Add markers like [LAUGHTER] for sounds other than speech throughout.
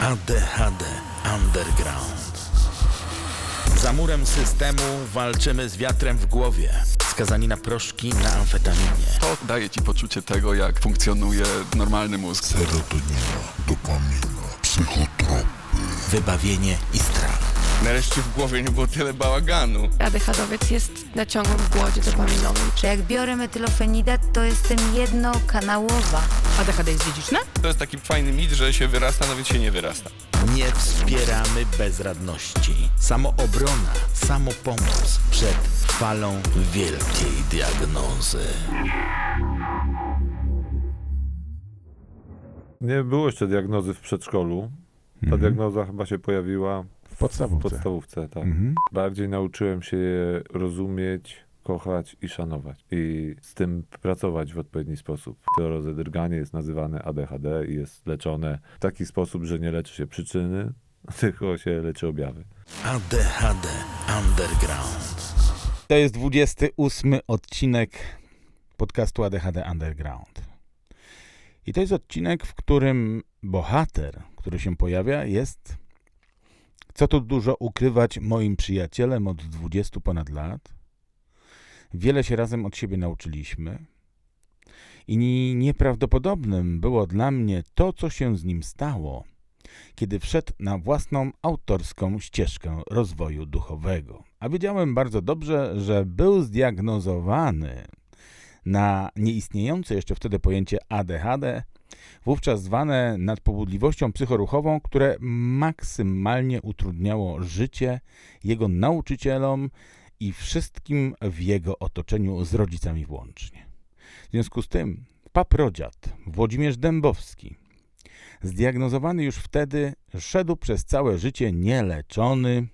ADHD Underground. Za murem systemu walczymy z wiatrem w głowie. Skazani na proszki na amfetaminie. To daje ci poczucie tego, jak funkcjonuje normalny mózg. serotonina, dopamina, psychotropy. Wybawienie i strach. Nareszcie w głowie nie było tyle bałaganu. ADHDowiec jest na ciągłym głodzie dopaminowym. że jak biorę metylofenidat, to jestem jednokanałowa. ADHD jest dziedziczne? To jest taki fajny mit, że się wyrasta, no więc się nie wyrasta. Nie wspieramy bezradności. Samoobrona, samopomoc przed falą wielkiej diagnozy. Nie było jeszcze diagnozy w przedszkolu. Ta diagnoza chyba się pojawiła podstawówce. W podstawówce tak. Mhm. Bardziej nauczyłem się je rozumieć, kochać i szanować. I z tym pracować w odpowiedni sposób. To rozedrganie jest nazywane ADHD i jest leczone w taki sposób, że nie leczy się przyczyny, [LAUGHS] tylko się leczy objawy. ADHD Underground. To jest 28 odcinek podcastu ADHD Underground. I to jest odcinek, w którym bohater, który się pojawia, jest, co tu dużo ukrywać, moim przyjacielem od 20 ponad lat. Wiele się razem od siebie nauczyliśmy. I ni- nieprawdopodobnym było dla mnie to, co się z nim stało, kiedy wszedł na własną autorską ścieżkę rozwoju duchowego. A wiedziałem bardzo dobrze, że był zdiagnozowany na nieistniejące jeszcze wtedy pojęcie ADHD, wówczas zwane nadpobudliwością psychoruchową, które maksymalnie utrudniało życie jego nauczycielom i wszystkim w jego otoczeniu z rodzicami włącznie. W związku z tym paprodziad Włodzimierz Dębowski, zdiagnozowany już wtedy, szedł przez całe życie nieleczony,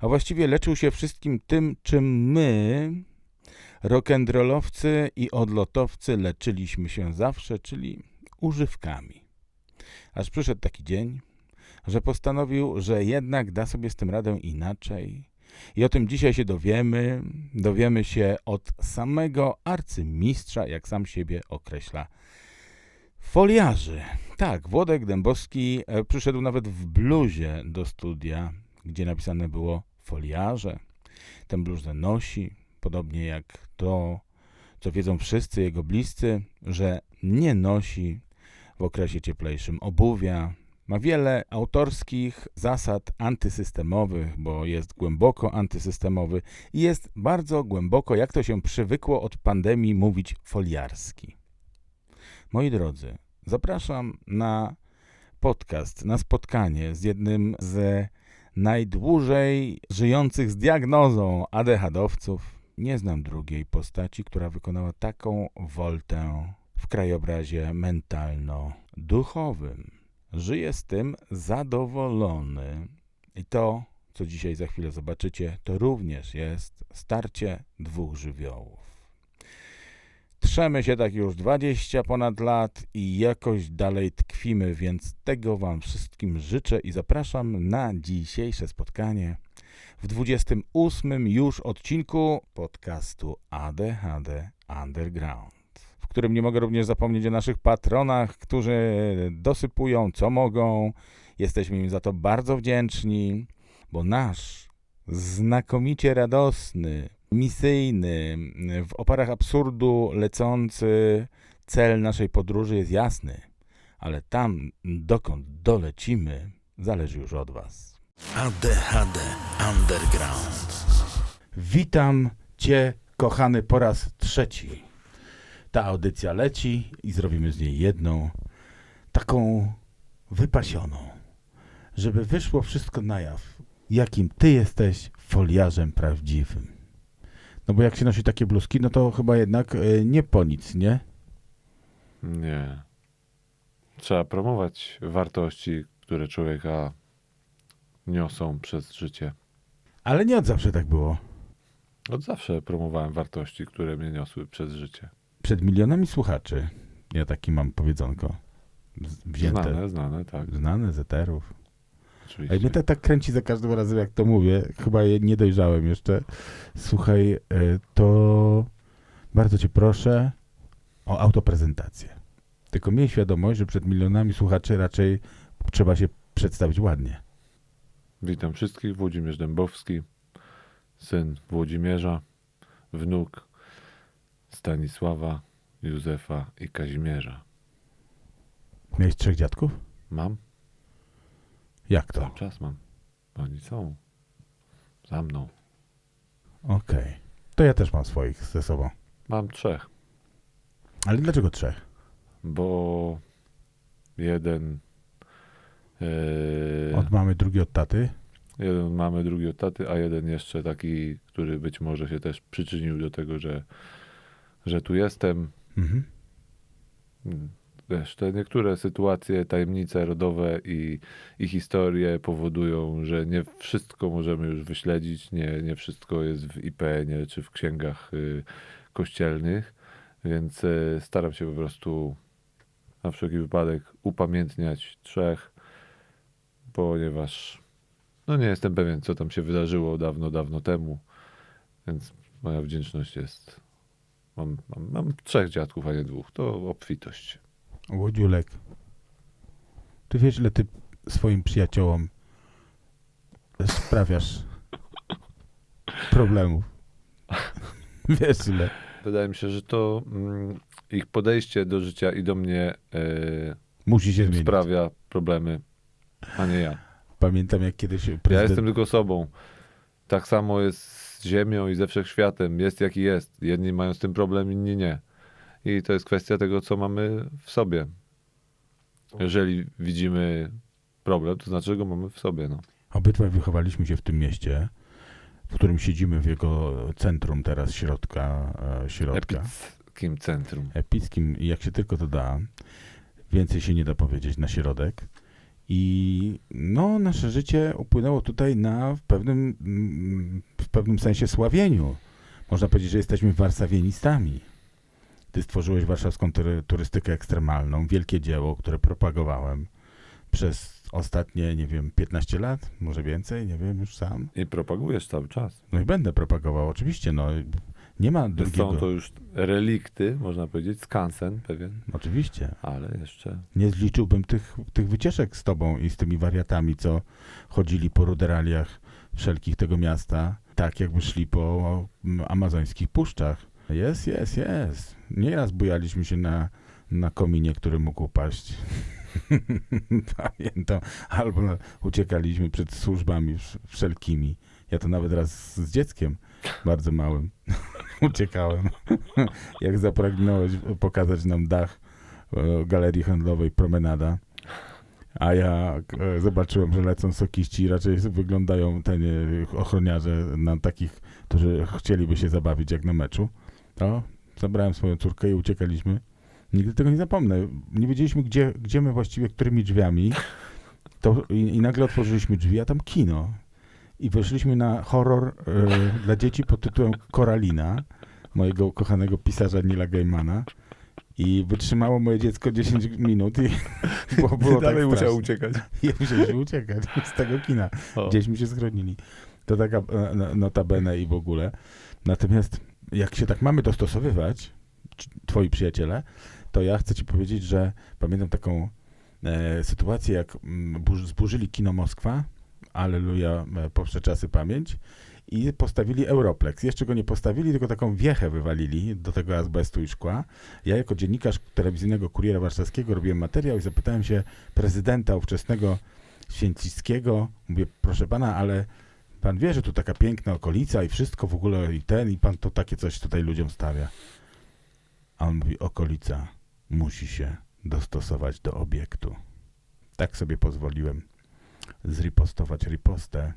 a właściwie leczył się wszystkim tym, czym my, rock'n'rollowcy i odlotowcy, leczyliśmy się zawsze, czyli używkami. Aż przyszedł taki dzień, że postanowił, że jednak da sobie z tym radę inaczej. I o tym dzisiaj się dowiemy. Dowiemy się od samego arcymistrza, jak sam siebie określa, foliarzy. Tak, Włodek Dębowski e, przyszedł nawet w bluzie do studia, gdzie napisane było foliarze. Ten bluzę nosi, podobnie jak to, co wiedzą wszyscy jego bliscy, że nie nosi w okresie cieplejszym obuwia. Ma wiele autorskich zasad antysystemowych, bo jest głęboko antysystemowy i jest bardzo głęboko, jak to się przywykło od pandemii mówić, foliarski. Moi drodzy, zapraszam na podcast, na spotkanie z jednym z najdłużej żyjących z diagnozą ADHD-owców. Nie znam drugiej postaci, która wykonała taką woltę w krajobrazie mentalno-duchowym. Żyje z tym zadowolony. I to, co dzisiaj za chwilę zobaczycie, to również jest starcie dwóch żywiołów. Trzemy się tak już 20 ponad lat i jakoś dalej tkwimy, więc tego Wam wszystkim życzę i zapraszam na dzisiejsze spotkanie w 28 już odcinku podcastu ADHD Underground, w którym nie mogę również zapomnieć o naszych patronach, którzy dosypują co mogą. Jesteśmy im za to bardzo wdzięczni, bo nasz znakomicie radosny, misyjny, w oparach absurdu lecący cel naszej podróży jest jasny, ale tam, dokąd dolecimy, zależy już od Was. ADHD Underground. Witam Cię, kochany, po raz trzeci. Ta audycja leci i zrobimy z niej jedną, taką wypasioną, żeby wyszło wszystko na jaw, jakim Ty jesteś foliarzem prawdziwym. No bo jak się nosi takie bluzki, no to chyba jednak e, nie po nic, nie? Nie. Trzeba promować wartości, które człowieka niosą przez życie. Ale nie od zawsze tak było. Od zawsze promowałem wartości, które mnie niosły przez życie. Przed milionami słuchaczy, ja taki mam powiedzonko, wzięte, Znane, znane, tak. znane z eterów. Oczywiście. Ej, mnie tak, tak kręci za każdym razem, jak to mówię. Chyba je nie dojrzałem jeszcze. Słuchaj, e, to bardzo cię proszę o autoprezentację. Tylko miej świadomość, że przed milionami słuchaczy raczej trzeba się przedstawić ładnie. Witam wszystkich, Włodzimierz Dębowski, syn Włodzimierza, wnuk Stanisława, Józefa i Kazimierza. Miałeś trzech dziadków? Mam? Jak to? Cały czas mam. Oni są. Za mną. Okej. To ja też mam swoich ze sobą. Mam trzech, Ale dlaczego trzech? bo jeden yy, Od mamy, drugi od taty. jeden mamy, drugi od taty, a jeden jeszcze taki, który być może się też przyczynił do tego, że, że tu jestem. Mhm. Wiesz, te niektóre sytuacje, tajemnice rodowe i, i historie powodują, że nie wszystko możemy już wyśledzić, nie, nie wszystko jest w IPN-ie czy w księgach y, kościelnych, więc y, staram się po prostu na wszelki wypadek upamiętniać trzech, ponieważ no nie jestem pewien, co tam się wydarzyło dawno, dawno temu, więc moja wdzięczność jest. Mam, mam, mam trzech dziadków, a nie dwóch. To obfitość. Łodziulek. Ty wiesz, ile ty swoim przyjaciołom sprawiasz problemów. [LAUGHS] Wiesz ile. Wydaje mi się, że to mm, ich podejście do życia i do mnie e, Musi się zmienić. sprawia problemy, a nie ja. Pamiętam jak kiedyś Ja prezydent... jestem tylko sobą. Tak samo jest z Ziemią i ze wszechświatem. Jest jaki jest. Jedni mają z tym problem, inni nie. I to jest kwestia tego, co mamy w sobie. Jeżeli widzimy problem, to znaczy, że go mamy w sobie. No. Obydwaj wychowaliśmy się w tym mieście, w którym siedzimy w jego centrum teraz, środka. E, środka. Epickim centrum. epickim, jak się tylko to da. Więcej się nie da powiedzieć na środek. I no, nasze życie upłynęło tutaj na w pewnym, w pewnym sensie sławieniu. Można powiedzieć, że jesteśmy warszawienistami. Ty stworzyłeś warszawską tury- turystykę ekstremalną, wielkie dzieło, które propagowałem przez ostatnie, nie wiem, 15 lat, może więcej, nie wiem już sam. I propagujesz cały czas. No i będę propagował, oczywiście, no. Nie ma drugiego. Są to już relikty, można powiedzieć, skansen pewien, Oczywiście. ale jeszcze Nie zliczyłbym tych, tych wycieczek z tobą i z tymi wariatami, co chodzili po ruderaliach wszelkich tego miasta, tak jakby szli po amazońskich puszczach. Jest, jest, jest. Nieraz bujaliśmy się na, na kominie, który mógł upaść. [LAUGHS] Pamiętam. Albo uciekaliśmy przed służbami wsz- wszelkimi. Ja to nawet raz z dzieckiem, bardzo małym, [LAUGHS] [LAUGHS] uciekałem. [LAUGHS] Jak zapragnąłeś pokazać nam dach e, galerii handlowej Promenada, a ja e, zobaczyłem, że lecą sokiści raczej wyglądają te ochroniarze na takich, którzy chcieliby się zabawić jak na meczu, to zabrałem swoją córkę i uciekaliśmy. Nigdy tego nie zapomnę. Nie wiedzieliśmy, gdzie, gdzie my właściwie, którymi drzwiami. To, i, I nagle otworzyliśmy drzwi, a tam kino. I weszliśmy na horror e, dla dzieci pod tytułem Koralina, mojego ukochanego pisarza Nila Gaimana. I wytrzymało moje dziecko 10 minut i [LAUGHS] było, było dalej tak musiał uciekać. [LAUGHS] I musieliśmy uciekać z tego kina. O. Gdzieśmy się schronili. To taka e, no- notabene i w ogóle. Natomiast jak się tak mamy dostosowywać, twoi przyjaciele, to ja chcę ci powiedzieć, że pamiętam taką e, sytuację, jak mm, burz- zburzyli kino Moskwa, Aleluja, powsze czasy pamięć, i postawili Europlex. Jeszcze go nie postawili, tylko taką wiechę wywalili do tego azbestu i szkła. Ja jako dziennikarz telewizyjnego Kuriera Warszawskiego robiłem materiał i zapytałem się prezydenta ówczesnego Święcickiego, mówię, proszę pana, ale pan wie, że tu taka piękna okolica i wszystko w ogóle i ten, i pan to takie coś tutaj ludziom stawia. A on mówi, okolica musi się dostosować do obiektu. Tak sobie pozwoliłem zripostować ripostę.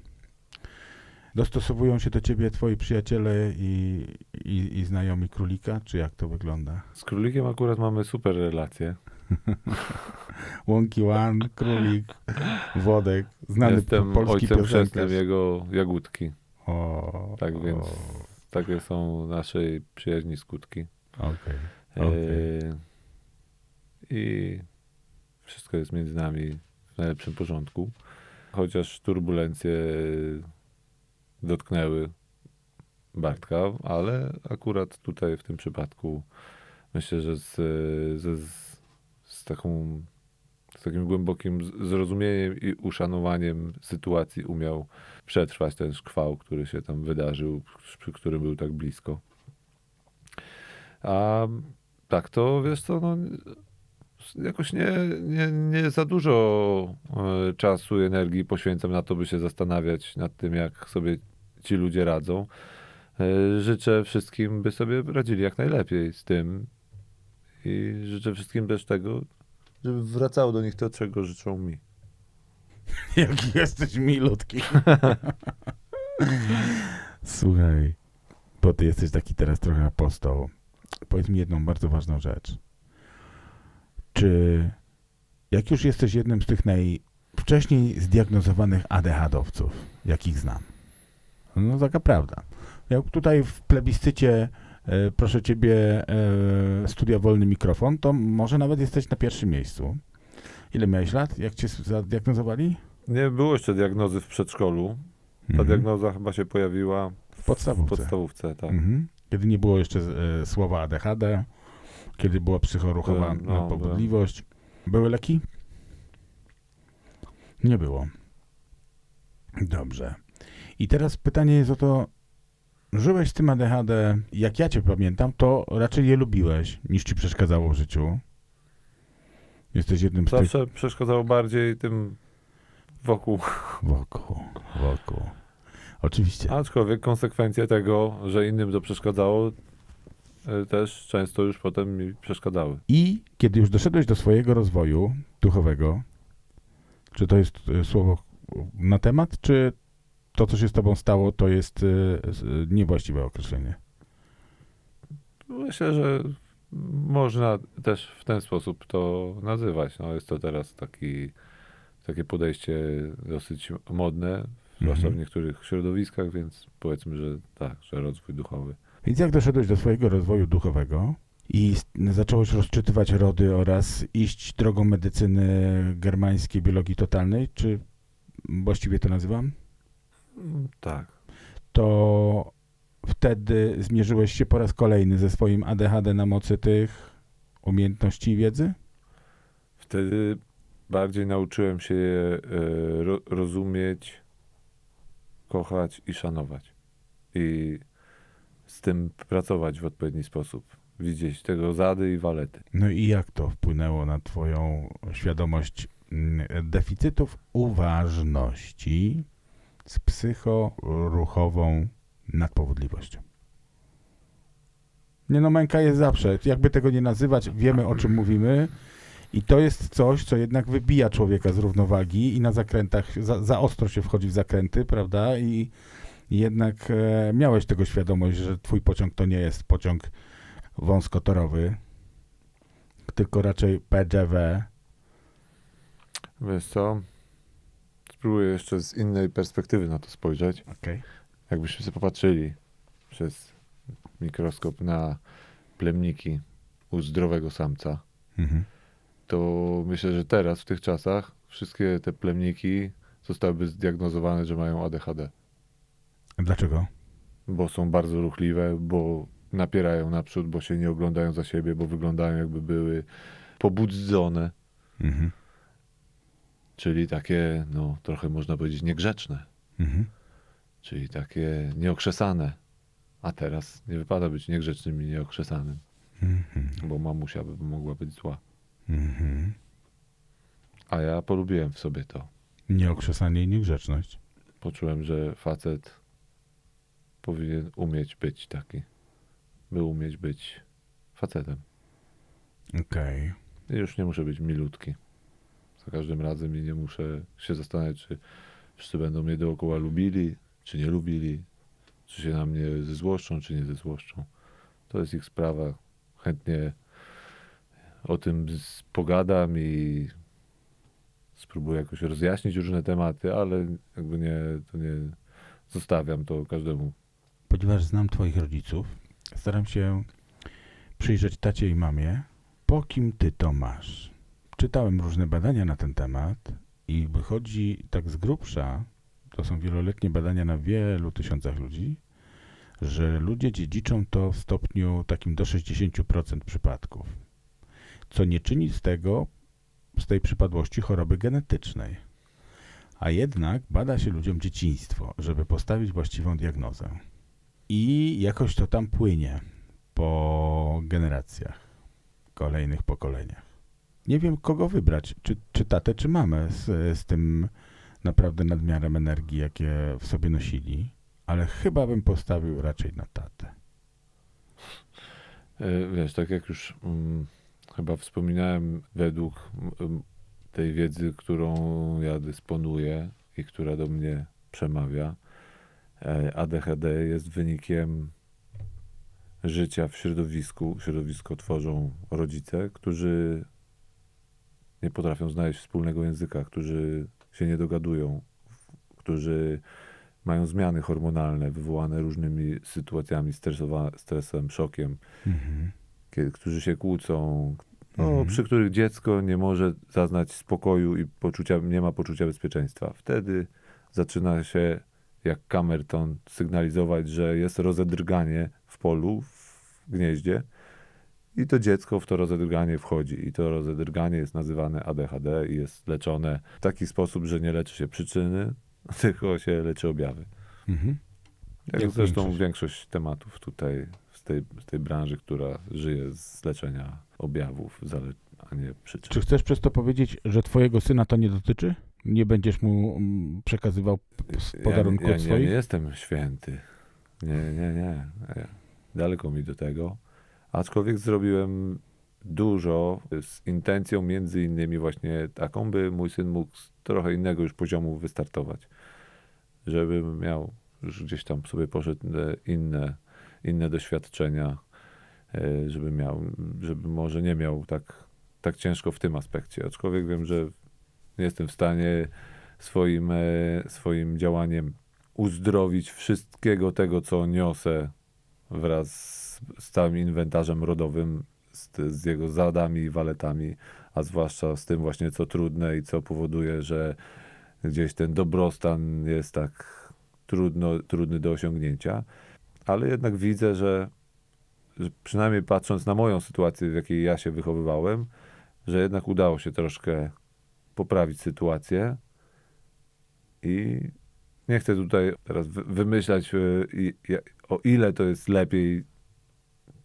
Dostosowują się do ciebie twoi przyjaciele i, i, i znajomi królika, czy jak to wygląda? Z królikiem akurat mamy super relacje. [LAUGHS] Łąki One, Królik, Wodek, znany Jestem polski ojcem piosenkarz. jego jagódki. O, Tak więc o, takie są naszej przyjaźni skutki. Okej. E, Okej. I wszystko jest między nami w najlepszym porządku. Chociaż turbulencje dotknęły Bartka, ale akurat tutaj w tym przypadku myślę, że z, z, z taką z takim głębokim zrozumieniem i uszanowaniem sytuacji umiał przetrwać ten szkwał, który się tam wydarzył, przy którym był tak blisko. A tak to wiesz co, no, jakoś nie, nie, nie za dużo e, czasu i energii poświęcam na to, by się zastanawiać nad tym, jak sobie ci ludzie radzą. E, Życzę wszystkim, by sobie radzili jak najlepiej z tym i życzę wszystkim też tego, żeby wracało do nich to, czego życzą mi. [LAUGHS] Jaki jesteś milutki. [LAUGHS] Słuchaj, bo ty jesteś taki teraz trochę apostoł. Powiedz mi jedną bardzo ważną rzecz. Czy jak już jesteś jednym z tych najwcześniej zdiagnozowanych ADHD-owców, jakich znam? No taka prawda. Jak tutaj w plebiscycie e, proszę ciebie e, studia wolny mikrofon, to może nawet jesteś na pierwszym miejscu. Ile miałeś lat, jak cię zadiagnozowali? Nie było jeszcze diagnozy w przedszkolu. Ta Mhm. diagnoza chyba się pojawiła W w podstawówce. podstawówce tak. Mhm. Kiedy nie było jeszcze e, słowa ADHD, kiedy była psychoruchowa no, nadpobudliwość. Były leki? Nie było. Dobrze. I teraz pytanie jest o to, żyłeś z tym ADHD, jak ja cię pamiętam, to raczej je lubiłeś, niż ci przeszkadzało w życiu. Jesteś jednym z tych Zawsze przeszkadzało bardziej tym wokół. wokół, wokół. Oczywiście. Aczkolwiek konsekwencje tego, że innym to przeszkadzało, też często już potem mi przeszkadzały. I kiedy już doszedłeś do swojego rozwoju duchowego, czy to jest e, słowo na temat, czy to, co się z tobą stało, to jest e, niewłaściwe określenie? Myślę, że można też w ten sposób to nazywać. No, jest to teraz taki, takie podejście dosyć modne, zwłaszcza Mhm. w niektórych środowiskach, więc powiedzmy, że tak, że rozwój duchowy. Więc jak doszedłeś do swojego rozwoju duchowego i zacząłeś rozczytywać rody oraz iść drogą medycyny germańskiej, biologii totalnej, czy właściwie to nazywam? Mm, Tak. to wtedy zmierzyłeś się po raz kolejny ze swoim ADHD na mocy tych umiejętności i wiedzy? Wtedy bardziej nauczyłem się je e, ro, rozumieć, kochać i szanować. I z tym pracować w odpowiedni sposób. Widzieć tego zady i walety. No i jak to wpłynęło na twoją świadomość mm, deficytów uważności z psychoruchową nadpowodliwością? Nie no, męka jest zawsze. Jakby tego nie nazywać, wiemy o czym mówimy. I to jest coś, co jednak wybija człowieka z równowagi i na zakrętach, za, za ostro się wchodzi w zakręty, prawda? I jednak e, miałeś tego świadomość, że twój pociąg to nie jest pociąg wąskotorowy, tylko raczej PGW. Wiesz co? Spróbuję jeszcze z innej perspektywy na to spojrzeć. Okej. Jakbyśmy sobie popatrzyli przez mikroskop na plemniki u zdrowego samca, Mhm. to myślę, że teraz, w tych czasach, wszystkie te plemniki zostałyby zdiagnozowane, że mają ADHD. Dlaczego? Bo są bardzo ruchliwe, bo napierają naprzód, bo się nie oglądają za siebie, bo wyglądają jakby były pobudzone, Mhm. czyli takie, no trochę można powiedzieć niegrzeczne, Mhm. czyli takie nieokrzesane. A teraz nie wypada być niegrzecznym i nieokrzesanym, Mhm. bo mamusia by mogła być zła. Mhm. A ja polubiłem w sobie to. Nieokrzesanie i niegrzeczność. Poczułem, że facet powinien umieć być taki, by umieć być facetem. Okej. I już nie muszę być milutki. Za każdym razem i nie muszę się zastanawiać, czy wszyscy będą mnie dookoła lubili, czy nie lubili, czy się na mnie ze złoszczą, czy nie ze złoszczą. To jest ich sprawa. Chętnie o tym pogadam i spróbuję jakoś rozjaśnić różne tematy, ale jakby nie, to nie zostawiam to każdemu. Ponieważ znam twoich rodziców, staram się przyjrzeć tacie i mamie, po kim ty to masz. Czytałem różne badania na ten temat i wychodzi tak z grubsza, to są wieloletnie badania na wielu tysiącach ludzi, że ludzie dziedziczą to w stopniu takim do 60% przypadków. Co nie czyni z tego z tej przypadłości choroby genetycznej. A jednak bada się ludziom dzieciństwo, żeby postawić właściwą diagnozę. I jakoś to tam płynie po generacjach, kolejnych pokoleniach. Nie wiem, kogo wybrać, czy, czy tatę, czy mamę z, z tym naprawdę nadmiarem energii, jakie w sobie nosili, ale chyba bym postawił raczej na tatę. E, Wiesz, tak jak już mm, chyba wspominałem, według mm, tej wiedzy, którą ja dysponuję i która do mnie przemawia, ADHD jest wynikiem życia w środowisku. Środowisko tworzą rodzice, którzy nie potrafią znaleźć wspólnego języka, którzy się nie dogadują, którzy mają zmiany hormonalne wywołane różnymi sytuacjami, stresowa- stresem, szokiem, Mhm. kiedy, którzy się kłócą, no, Mhm. przy których dziecko nie może zaznać spokoju i poczucia, nie ma poczucia bezpieczeństwa. Wtedy zaczyna się, jak kamerton, sygnalizować, że jest rozedrganie w polu, w gnieździe i to dziecko w to rozedrganie wchodzi. I to rozedrganie jest nazywane ADHD i jest leczone w taki sposób, że nie leczy się przyczyny, [LAUGHS] tylko się leczy objawy. Mhm. Jak Jak zresztą większość. większość. tematów tutaj z tej, z tej branży, która żyje z leczenia objawów, a nie przyczyn. Czy chcesz przez to powiedzieć, że twojego syna to nie dotyczy? Nie będziesz mu mm, przekazywał p- z podarunku ja, ja, ja swoich? nie jestem święty. Nie, nie, nie. Ja- Daleko mi do tego. Aczkolwiek zrobiłem dużo z intencją między innymi właśnie taką, by mój syn mógł z trochę innego już poziomu wystartować. Żeby miał już gdzieś tam sobie poszedł e, inne, inne doświadczenia, e, żeby miał, żeby może nie miał tak, tak ciężko w tym aspekcie. Aczkolwiek wiem, że jestem w stanie swoim, e, swoim działaniem uzdrowić wszystkiego tego, co niosę wraz z, całym inwentarzem rodowym, z, z jego zadami i waletami, a zwłaszcza z tym właśnie, co trudne i co powoduje, że gdzieś ten dobrostan jest tak trudno, trudny do osiągnięcia. Ale jednak widzę, że, że przynajmniej patrząc na moją sytuację, w jakiej ja się wychowywałem, że jednak udało się troszkę poprawić sytuację i nie chcę tutaj teraz wy- wymyślać, ja- o ile to jest lepiej,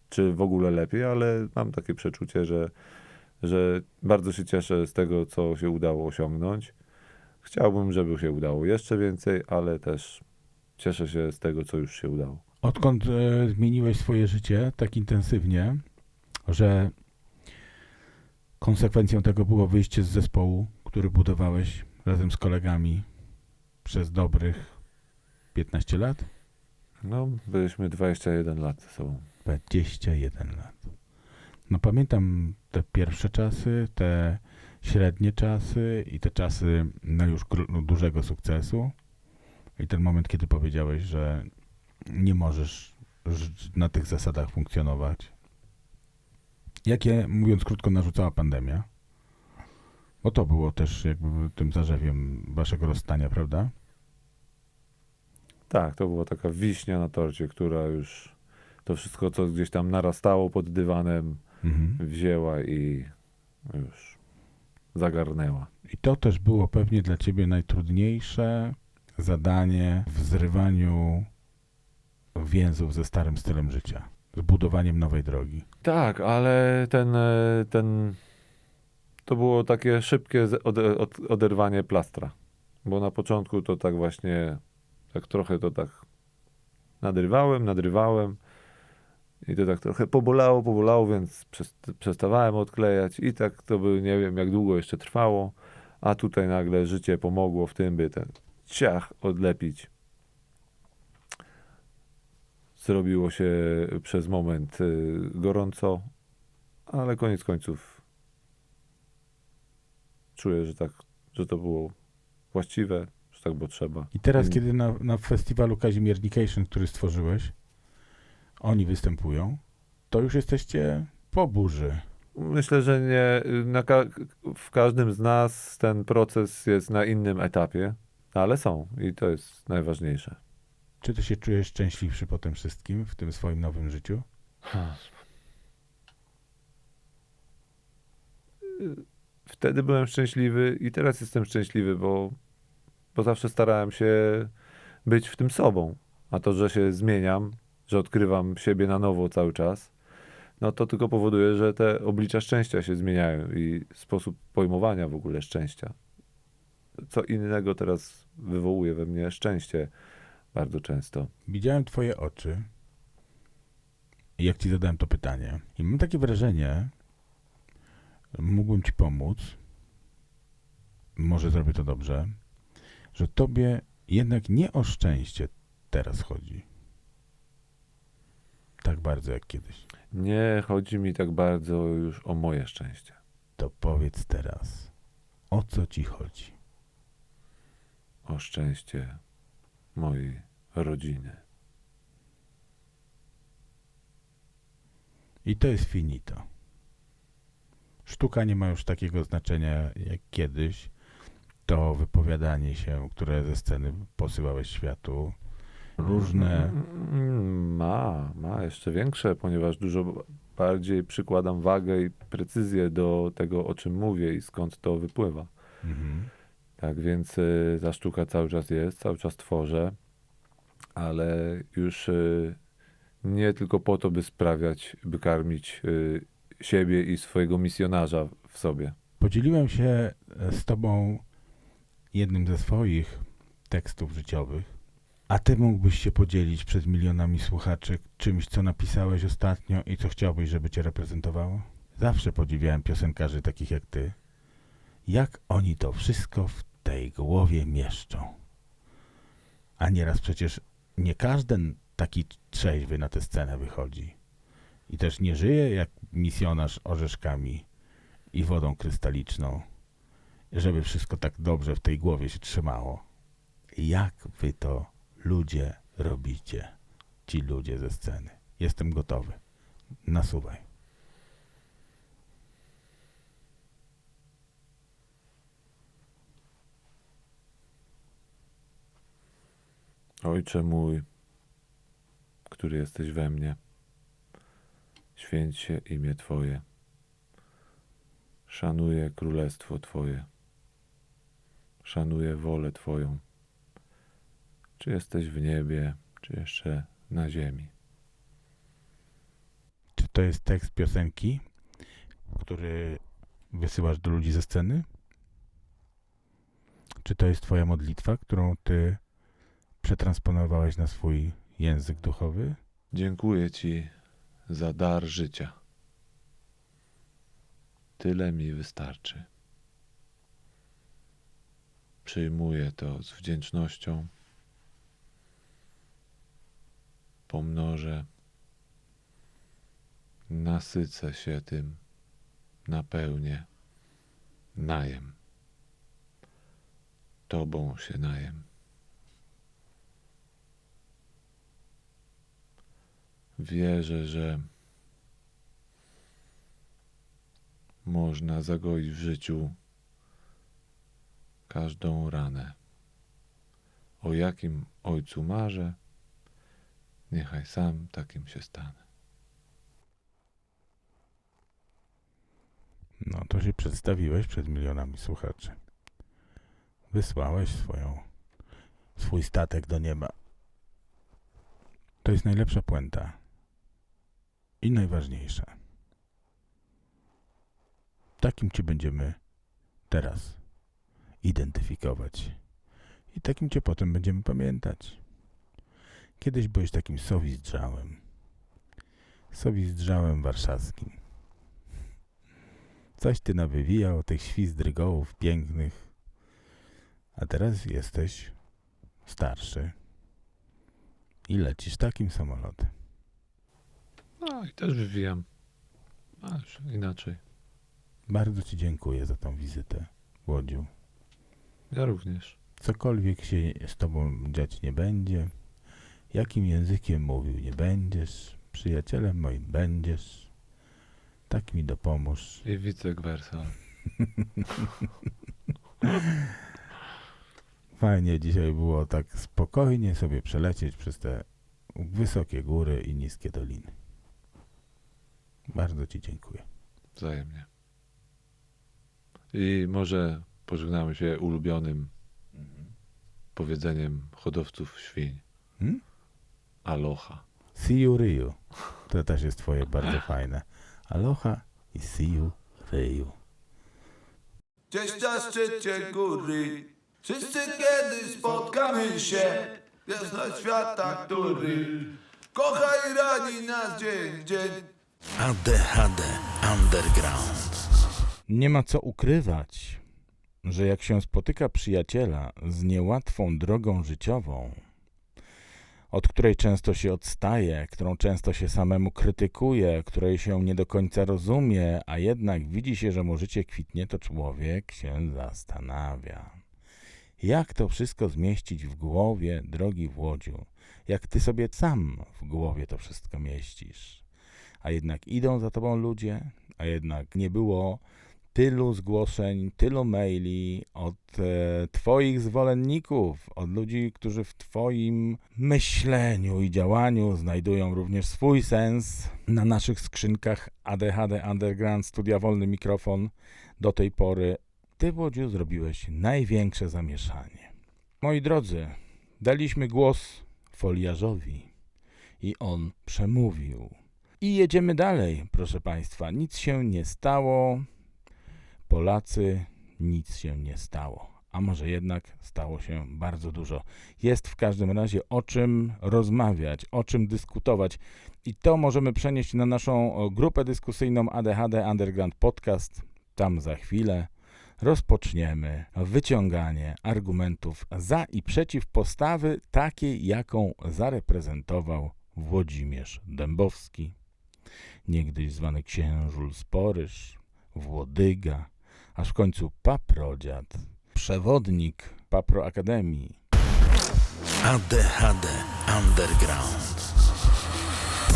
czy w ogóle lepiej, ale mam takie przeczucie, że, że bardzo się cieszę z tego, co się udało osiągnąć. Chciałbym, żeby się udało jeszcze więcej, ale też cieszę się z tego, co już się udało. Odkąd e, zmieniłeś swoje życie tak intensywnie, że konsekwencją tego było wyjście z zespołu, który budowałeś razem z kolegami przez dobrych 15 lat? No, byliśmy 21 lat ze sobą. 21 lat. No pamiętam te pierwsze czasy, te średnie czasy i te czasy no już no, dużego sukcesu. I ten moment, kiedy powiedziałeś, że nie możesz na tych zasadach funkcjonować. Jakie, mówiąc krótko, narzucała pandemia? Bo to było też jakby tym zarzewiem waszego rozstania, prawda? Tak, to była taka wiśnia na torcie, która już to wszystko, co gdzieś tam narastało pod dywanem, Mhm. wzięła i już zagarnęła. I to też było pewnie dla ciebie najtrudniejsze zadanie w zrywaniu więzów ze starym stylem życia, z budowaniem nowej drogi. Tak, ale ten, e, ten to było takie szybkie oderwanie plastra. Bo na początku to tak właśnie, tak trochę to tak nadrywałem, nadrywałem i to tak trochę pobolało, pobolało, więc przest, przestawałem odklejać i tak to by nie wiem jak długo jeszcze trwało, a tutaj nagle życie pomogło w tym, by ten ciach odlepić. Zrobiło się przez moment y, gorąco, ale koniec końców czuję, że tak, że to było właściwe, że tak było trzeba. I teraz, Mm. kiedy na, na festiwalu Kazimiernication, który stworzyłeś, oni występują, to już jesteście po burzy. Myślę, że nie, na ka- w każdym z nas ten proces jest na innym etapie, ale są i to jest najważniejsze. Czy ty się czujesz szczęśliwszy po tym wszystkim, w tym swoim nowym życiu? Wtedy byłem szczęśliwy i teraz jestem szczęśliwy, bo, bo zawsze starałem się być w tym sobą. A to, że się zmieniam, że odkrywam siebie na nowo cały czas, no to tylko powoduje, że te oblicza szczęścia się zmieniają i sposób pojmowania w ogóle szczęścia. Co innego teraz wywołuje we mnie szczęście bardzo często. Widziałem twoje oczy, jak ci zadałem to pytanie. I mam takie wrażenie, mógłbym ci pomóc, może zrobię to dobrze, że tobie jednak nie o szczęście teraz chodzi. Tak bardzo jak kiedyś. Nie chodzi mi tak bardzo już o moje szczęście. To powiedz teraz, o co ci chodzi? O szczęście mojej rodziny. I to jest finito. Sztuka nie ma już takiego znaczenia jak kiedyś. To wypowiadanie się, które ze sceny posyłałeś światu, różne. Mm, Ma, ma jeszcze większe, ponieważ dużo bardziej przykładam wagę i precyzję do tego, o czym mówię i skąd to wypływa. Mhm. Tak więc y, ta sztuka cały czas jest, cały czas tworzę, ale już y, nie tylko po to, by sprawiać, by karmić y, siebie i swojego misjonarza w sobie. Podzieliłem się e, z tobą jednym ze swoich tekstów życiowych, a ty mógłbyś się podzielić przed milionami słuchaczy czymś, co napisałeś ostatnio i co chciałbyś, żeby cię reprezentowało? Zawsze podziwiałem piosenkarzy takich jak ty. Jak oni to wszystko w tej głowie mieszczą. A nieraz przecież nie każdy taki trzeźwy na tę scenę wychodzi. I też nie żyje jak misjonarz orzeszkami i wodą krystaliczną, żeby wszystko tak dobrze w tej głowie się trzymało. Jak wy to ludzie robicie, ci ludzie ze sceny? Jestem gotowy. Nasuwaj. Ojcze mój, który jesteś we mnie, święć się imię Twoje. Szanuję królestwo Twoje. Szanuję wolę Twoją. Czy jesteś w niebie, czy jeszcze na ziemi. Czy to jest tekst piosenki, który wysyłasz do ludzi ze sceny? Czy to jest twoja modlitwa, którą ty przetransponowałeś na swój język duchowy? Dziękuję Ci za dar życia. Tyle mi wystarczy. Przyjmuję to z wdzięcznością. Pomnożę. Nasycę się tym. Napełnię. Najem. Tobą się najem. Wierzę, że można zagoić w życiu każdą ranę. O jakim ojcu marzę, niechaj sam takim się stanę. No to się przedstawiłeś przed milionami słuchaczy. Wysłałeś swoją, swój statek do nieba. To jest najlepsza puenta. I najważniejsza. Takim cię będziemy teraz identyfikować. I takim cię potem będziemy pamiętać. Kiedyś byłeś takim sowizdrzałem. Sowizdrzałem warszawskim. Coś ty nawywijał tych świzdrygołów pięknych. A teraz jesteś starszy. I lecisz takim samolotem. I też wywijam. Inaczej. Bardzo ci dziękuję za tą wizytę, Łodziu. Ja również. Cokolwiek się z tobą dziać nie będzie, jakim językiem mówił nie będziesz, przyjacielem moim będziesz, tak mi dopomóż. I vice versa. [LAUGHS] Fajnie dzisiaj było tak spokojnie sobie przelecieć przez te wysokie góry i niskie doliny. Bardzo ci dziękuję. Wzajemnie. I może pożegnamy się ulubionym powiedzeniem hodowców świń. Hmm? Aloha. See you Ryu. To też jest twoje bardzo fajne. Aloha i see you Ryu. Gdzieś na szczycie góry Wszyscy kiedyś spotkamy się Jest na świata, który Kocha i rani nas dzień dzień ADHD Underground. Nie ma co ukrywać, że jak się spotyka przyjaciela z niełatwą drogą życiową, od której często się odstaje, którą często się samemu krytykuje, której się nie do końca rozumie, a jednak widzi się, że mu życie kwitnie, to człowiek się zastanawia. Jak to wszystko zmieścić w głowie, drogi Włodziu? Jak ty sobie sam w głowie to wszystko mieścisz? A jednak idą za tobą ludzie, a jednak nie było tylu zgłoszeń, tylu maili od e, Twoich zwolenników, od ludzi, którzy w Twoim myśleniu i działaniu znajdują również swój sens. Na naszych skrzynkach ADHD Underground Studia Wolny Mikrofon do tej pory Ty, Włodziu, zrobiłeś największe zamieszanie. Moi drodzy, daliśmy głos foliarzowi i on przemówił. I jedziemy dalej, proszę Państwa. Nic się nie stało. Polacy, nic się nie stało. A może jednak stało się bardzo dużo. Jest w każdym razie o czym rozmawiać, o czym dyskutować. I to możemy przenieść na naszą grupę dyskusyjną ADHD Underground Podcast. Tam za chwilę rozpoczniemy wyciąganie argumentów za i przeciw postawy takiej, jaką zareprezentował Włodzimierz Dębowski, niegdyś zwany księżul Sporyż, Włodyga, aż w końcu paprodziad, przewodnik Papro Akademii. ADHD Underground.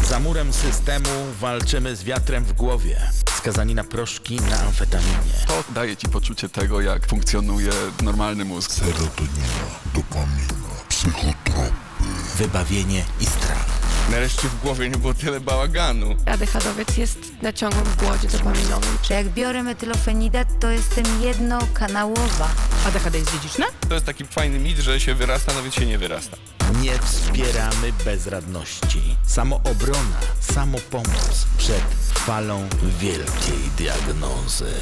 Za murem systemu walczymy z wiatrem w głowie. Skazani na proszki na amfetaminie. To daje ci poczucie tego, jak funkcjonuje normalny mózg. Serotonina, dopamina, psychotropy. Wybawienie i strach. Nareszcie w głowie nie było tyle bałaganu. ADHDowiec jest na ciągłym głodzie dopaminowym. Że jak biorę metylofenidat, to jestem jednokanałowa. ADHD jest dziedziczne? To jest taki fajny mit, że się wyrasta, nawet się nie wyrasta. Nie wspieramy bezradności. Samoobrona, samopomoc przed falą wielkiej diagnozy.